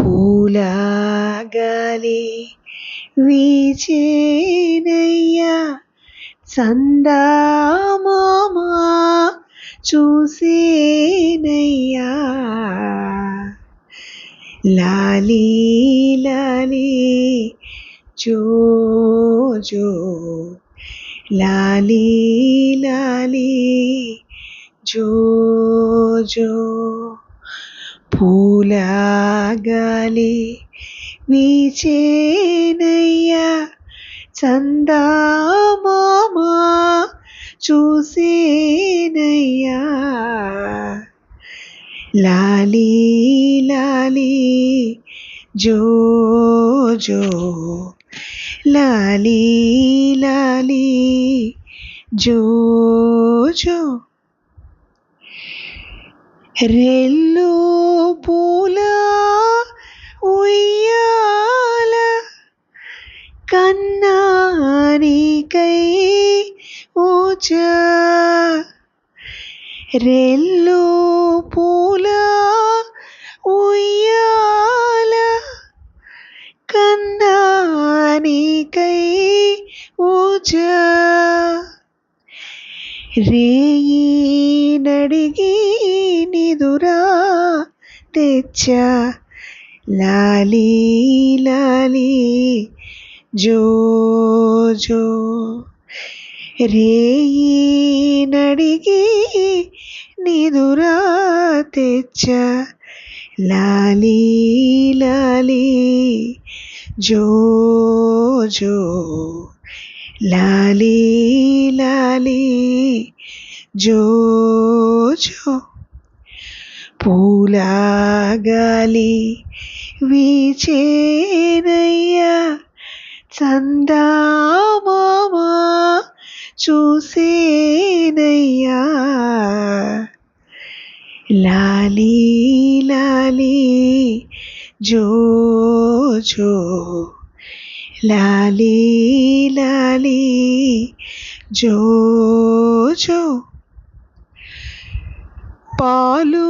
పూల గాలి వీచేనయ్యా చందమామ చూసేనయ్యా లాలి లాలి జో జో లాలి లాలి జో పూలాగాలి. పూల గాలి వీచేనయ్యా చందమామ చూసేనయ్యా. లాలి లాలి జో జో లాలి లాలి జో జో రెల్లు పూల ఉయ్యాల కన్నానికై ఊచ. రెల్లు పూల ఉయ్యాల కన్నానికై ఊచ. రేయి నడిగి ঘোরা তেচা লালি লালি, জো জো। রে নড়িগি নিদুরা তেচা লালি লালি, জো জো। লালি লালি, জো জো। పూలాగాలి వీచేనయ్యా చందమామ చూసేనయ్యా. లాలి లాలి జో జో. లాలి లాలి జో జో. పాలు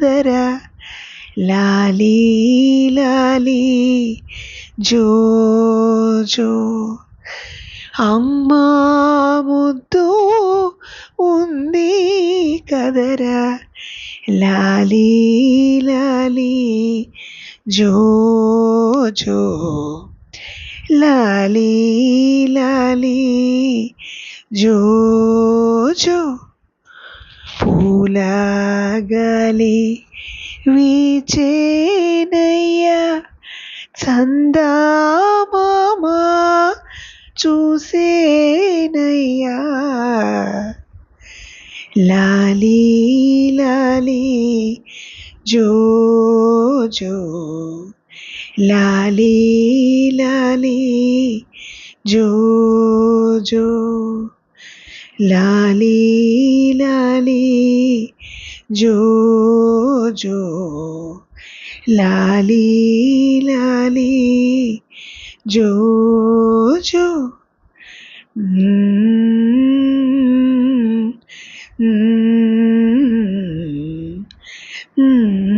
కదరా లాలి లాలి జో జో అమ్మ ముద్దు ఉంది కదరా లాలి లాలి జో జో లాలి లాలి జో జో పూల గాలి వీచేనయ్యా చందమామ చూసేనయ్యా లాలి లాలి జో జో లాలి లాలి జో జో లాలి లాలి ജോ ജോ ലാലി ലാലി ജോ hmm hmm.